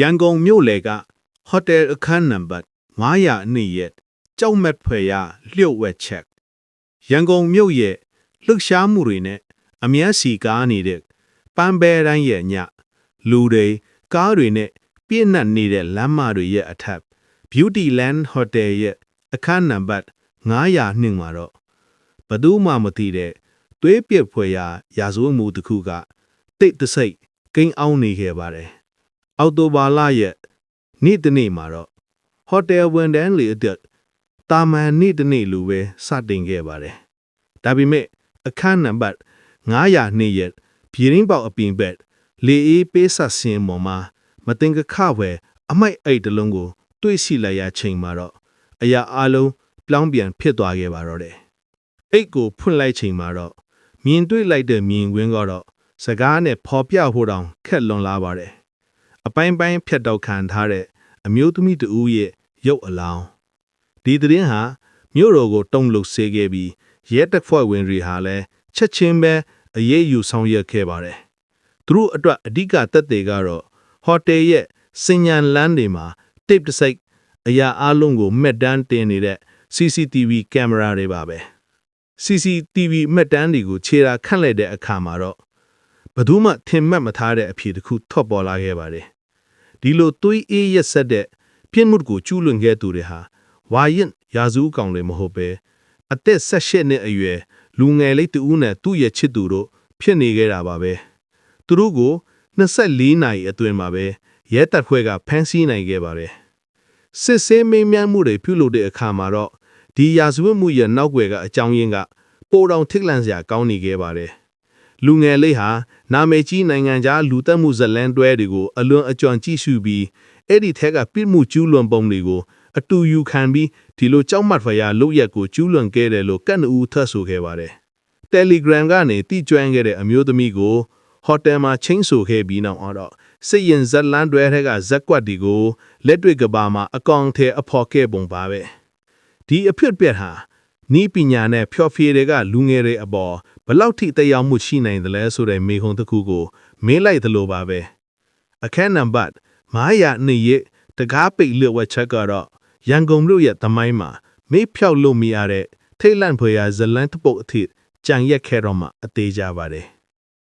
ရန်ကုန်မြို့လေကဟိုတယ်အခန်းနံပါတ်900နှစ်ရဲ့ကြောက်မက်ဖွယ်ရလျှို့ဝှက်ချက်ရန်ကုန်မြို့ရဲ့လှုပ်ရှားမှုတွေနဲ့အမျက်စီကားနေတဲ့ပန်းပဲတိုင်းရဲ့ညလူတွေကားတွေနဲ့ပြည့်နှက်နေတဲ့လမ်းမတွေရဲ့အထက် Beauty Land Hotel ရဲ့အခန်းနံပါတ်900နှစ်မှာတော့ဘယ်သူမှမသိတဲ့သွေးပြက်ဖွယ်ရာရာဇဝတ်မှုတစ်ခုကတိတ်တဆိတ်ကိန်းအောင်နေခဲ့ပါတယ်။ အောက်တိုဘာလရဲ့နေ့တစ်နေ့မှာတော့ဟိုတယ်ဝန်တန်းလေအတွက်တာမန်နေ့တစ်နေ့လိုပဲစတင်ခဲ့ပါတယ်။ဒါပေမဲ့အခန်းနံပါတ်900နှစ်ရဲ့ပြည်ရင်းပေါက်အပြင်ဘက်လေအေးပေးဆက်စင်းပေါ်မှာမတင်ကခဝဲအမိုက်အိတ်တစ်လုံးကို တွေ့ရှိလိုက်ရချိန်မှာတော့အရာအလုံးပြောင်းပြန်ဖြစ်သွားခဲ့ပါတော့တယ်။အိတ်ကိုဖွင့်လိုက်ချိန်မှာတော့မြင်တွေ့လိုက်တဲ့မြင်ကွင်းကတော့စကားနဲ့ဖော်ပြဖို့တောင်ခက်လွန်လာပါတယ်။ အပိုင်းပိုင်းဖြတ်တောက်ခံထားတဲ့အမျိုးသမီးတဦးရဲ့ရုပ်အလောင်းဒီသတင်းဟာမြို့တော်ကိုတုံ့လှုပ်စေခဲ့ပြီးရဲတပ်ဖွဲ့ဝင်တွေဟာလည်းချက်ချင်းပဲအရေးယူဆောင်ရွက်ခဲ့ပါတယ်သူတို့အတွက်အဓိကသက်သေကတော့ဟိုတယ်ရဲ့စင်ញံလန်းတွေမှာ tape တစ်စိတ်အရာအလုံးကိုမှတ်တမ်းတင်နေတဲ့ CCTV ကင်မရာတွေပါပဲ CCTV မှတ်တမ်းတွေကိုခြေရာခန့်လိုက်တဲ့အခါမှာတော့ဘယ်သူမှထင်မှတ်မထားတဲ့အဖြစ်တစ်ခုထွက်ပေါ်လာခဲ့ပါတယ် ဒီလိုသွေးအေးရက်ဆက်တဲ့ပြင်းမှုကိုကျူးလွန်ခဲ့သူတွေဟာဝါရင်ရာဇူးကောင်တွေမဟုတ်ပဲအသက်၁၈နှစ်အရွယ်လူငယ်လေးတူဦးနဲ့သူ့ရဲ့ချစ်သူတို့ဖြစ်နေခဲ့တာပါပဲသူတို့ကို24နာရီအတွင်းမှာပဲရဲတပ်ဖွဲ့ကဖမ်းဆီးနိုင်ခဲ့ပါတယ်စစ်ဆေးမေးမြန်းမှုတွေပြုလုပ်တဲ့အခါမှာတော့ဒီရာဇဝတ်မှုရဲ့နောက်ွယ်ကအကြောင်းရင်းကပိုတောင်ထိတ်လန့်စရာကောင်းနေခဲ့ပါတယ် လူငယ်လေးဟာနာမည်ကြီးနိုင်ငံခြားလူသက်မှုဇတ်လန်းတွဲတွေကိုအလွန်အကျွံကြည့်ရှုပြီးအဲ့ဒီထက်ကပြစ်မှုကျူးလွန်ပုံတွေကိုအတူယူခံပြီးဒီလိုကြောက်မတ်ဖွယ်ရာလုပ်ရက်ကိုကျူးလွန်ခဲ့တယ်လို့ကန့်အူထွက်ဆိုခဲ့ပါတယ်။ Telegram ကနေတိကျွမ်းခဲ့တဲ့အမျိုးသမီးကိုဟိုတယ်မှာချင်းဆိုခဲ့ပြီးနောက်တော့စစ်ရင်ဇတ်လန်းတွဲထက်ကဇက်ကွက်ဒီကိုလက်တွေ့ကဘာမှာအကောင်ထဲအဖော်ခဲ့ပုံပါပဲ။ဒီအဖြစ်အပျက်ဟာ နီးပညာနဲ့ဖျော်ဖြေတွေကလူငယ်တွေအပေါ်ဘယ်လောက်ထိတက်ရောက်မှုရှိနိုင်သလဲဆိုတဲ့မေးခွန်းတစ်ခုကို မေးလိုက်သလိုပါပဲအခန်းနံပါတ်900နှစ်ရဲ့တကားပိတ်လျှော့ဝှက်ချက်ကတော့ရန်ကုန်မြို့ရဲ့သမိုင်းမှာမေးဖြောက်လို့မရတဲ့ထိတ်လန့်ဖွယ်ရာဇလန်းတစ်ပုတ်အထိကြံရက်ခဲ့တော့မှအသေးကြပါတယ်